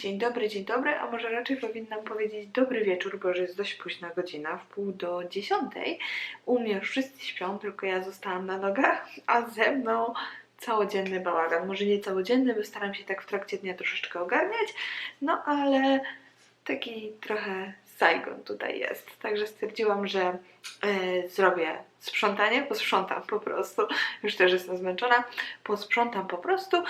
Dzień dobry, dzień dobry, a może raczej powinnam powiedzieć dobry wieczór, bo już jest dość późna godzina, w pół do dziesiątej. U mnie już wszyscy śpią, tylko ja zostałam na nogach, a ze mną całodzienny bałagan. Może nie całodzienny, bo staram się tak w trakcie dnia troszeczkę ogarniać, no ale taki trochę Saigon tutaj jest. Także stwierdziłam, że e, zrobię sprzątanie, posprzątam po prostu. Już też jestem zmęczona. Posprzątam po prostu, e,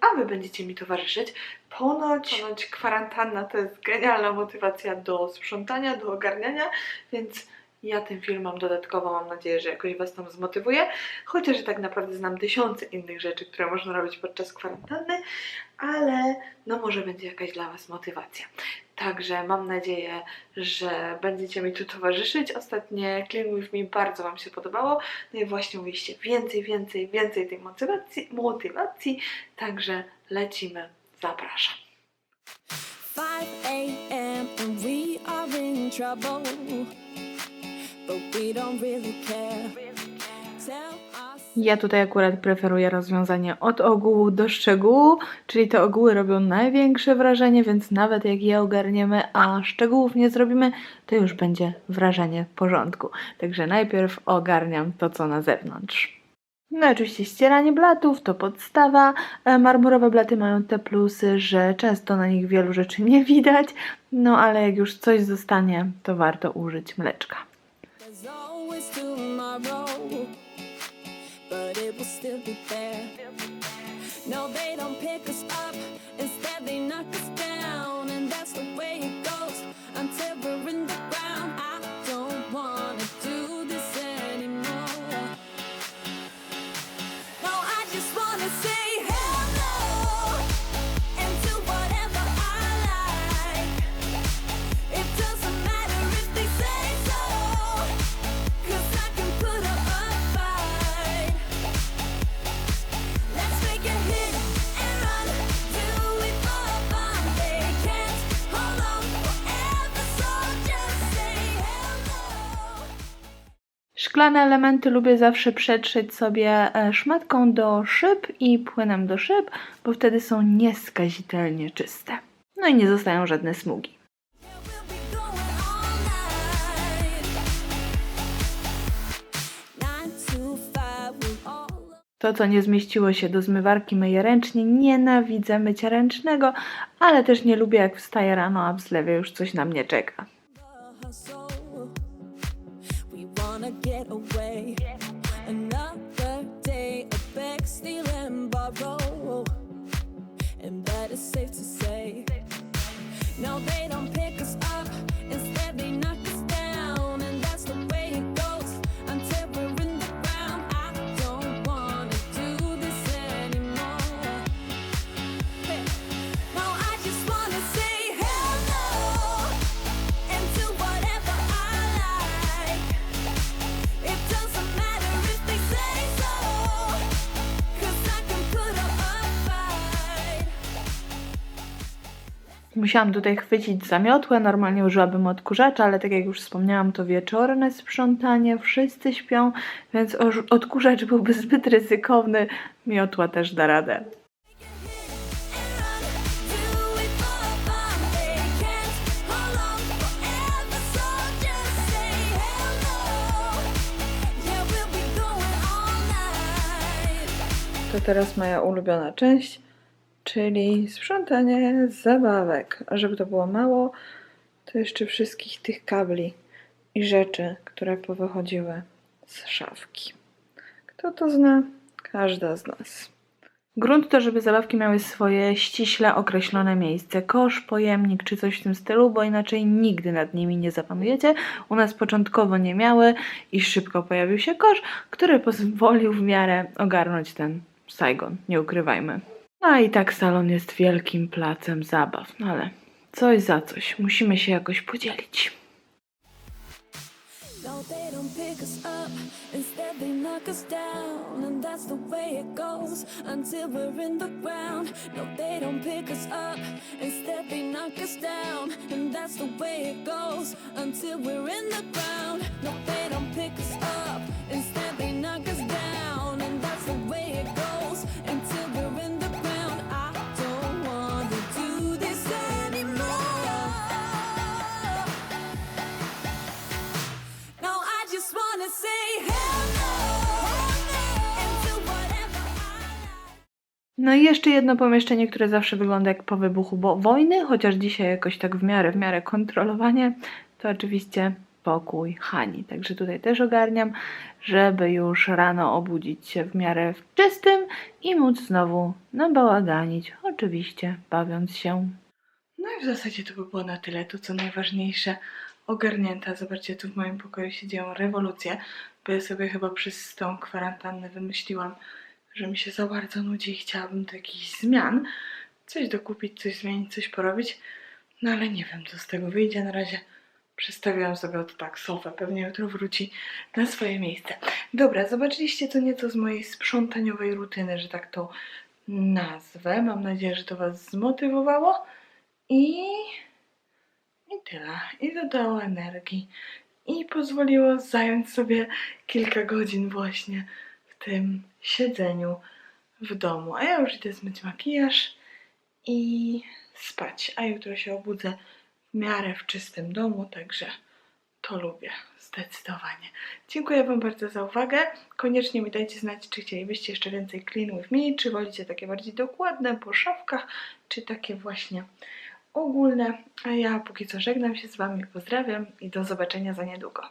a wy będziecie mi towarzyszyć. Ponoć, ponoć kwarantanna to jest genialna motywacja do sprzątania, do ogarniania, więc ja ten film mam dodatkowo, mam nadzieję, że jakoś Was tam zmotywuje. Chociaż tak naprawdę znam tysiące innych rzeczy, które można robić podczas kwarantanny, ale no może będzie jakaś dla Was motywacja. Także mam nadzieję, że będziecie mi tu towarzyszyć. Ostatnie Clean With Me bardzo Wam się podobało. No i właśnie mówiliście więcej, więcej, więcej tej motywacji, motywacji. Także lecimy. Zapraszam. 5 a.m. and we are in trouble, but we don't really care. Ja tutaj akurat preferuję rozwiązanie od ogółu do szczegółu, czyli te ogóły robią największe wrażenie, więc nawet jak je ogarniemy, a szczegółów nie zrobimy, to już będzie wrażenie porządku. Także najpierw ogarniam to, co na zewnątrz. No oczywiście ścieranie blatów to podstawa. E, Marmurowe blaty mają te plusy, że często na nich wielu rzeczy nie widać, no ale jak już coś zostanie, to warto użyć mleczka. It will still be there. No, they don't pick us up, instead they knock us Szklane elementy lubię zawsze przetrzeć sobie e, szmatką do szyb i płynem do szyb, bo wtedy są nieskazitelnie czyste. No i nie zostają żadne smugi. To, co nie zmieściło się do zmywarki, myję ręcznie. Nienawidzę mycia ręcznego, ale też nie lubię, jak wstaję rano, a w zlewie już coś na mnie czeka. Wanna get away. Another day of beg, steal and borrow. And that is safe to say. No, they don't pick Musiałam tutaj chwycić zamiotłę, normalnie użyłabym odkurzacza, ale tak jak już wspomniałam, to wieczorne sprzątanie, wszyscy śpią, więc odkurzacz byłby zbyt ryzykowny, miotła też da radę. To teraz moja ulubiona część, czyli sprzątanie zabawek. A żeby to było mało, to jeszcze wszystkich tych kabli i rzeczy, które powychodziły z szafki. Kto to zna? Każda z nas. Grunt to, żeby zabawki miały swoje ściśle określone miejsce. Kosz, pojemnik czy coś w tym stylu, bo inaczej nigdy nad nimi nie zapanujecie. U nas początkowo nie miały i szybko pojawił się kosz, który pozwolił w miarę ogarnąć ten Saigon, nie ukrywajmy. No i tak salon jest wielkim placem zabaw, no ale coś za coś, musimy się jakoś podzielić. No, they don't pick us up. Instead, they knock us down. And that's the way it goes until we're in the ground. No, they don't pick us up. Instead, they knock us down. And that's the way it goes until we're in the ground. No, they don't pick us up. Instead, they knock us No i jeszcze jedno pomieszczenie, które zawsze wygląda jak po wybuchu bo wojny, chociaż dzisiaj jakoś tak w miarę, w miarę kontrolowanie, to oczywiście pokój Hani. Także tutaj też ogarniam, żeby już rano obudzić się w miarę w czystym i móc znowu nabałaganić, oczywiście bawiąc się. No i w zasadzie to by było na tyle. To co najważniejsze, ogarnięta. Zobaczcie, tu w moim pokoju się dzieją rewolucje, bo ja sobie chyba przez tą kwarantannę wymyśliłam, że mi się za bardzo nudzi i chciałabym do jakichś zmian. Coś dokupić, coś zmienić, coś porobić. No ale nie wiem, co z tego wyjdzie. Na razie przestawiłam sobie oto tak sofę. Pewnie jutro wróci na swoje miejsce. Dobra, zobaczyliście to nieco z mojej sprzątaniowej rutyny, że tak to nazwę. Mam nadzieję, że to Was zmotywowało. I, I tyle. I dodało energii. I pozwoliło zająć sobie kilka godzin właśnie tym siedzeniu w domu. A ja już idę zmyć makijaż i spać. A jutro się obudzę w miarę w czystym domu, także to lubię zdecydowanie. Dziękuję Wam bardzo za uwagę. Koniecznie mi dajcie znać, czy chcielibyście jeszcze więcej clean with me, czy wolicie takie bardziej dokładne po szafkach, czy takie właśnie ogólne. A ja póki co żegnam się z Wami, pozdrawiam i do zobaczenia za niedługo.